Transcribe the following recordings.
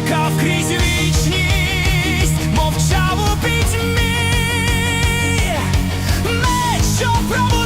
блукав крізь вічність, мовчав у пітьмі, меч, що пробудить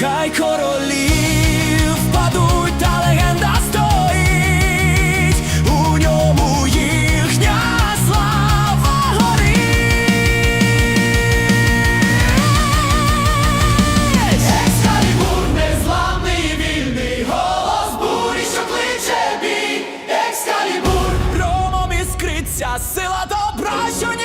Хай королі впадуть, та легенда стоїть, у ньому їхня слава горить. Екскалібур незламний вільний голос бурі, що кличе бій, екскалібур, Ромом іскриться сила добра, що ні.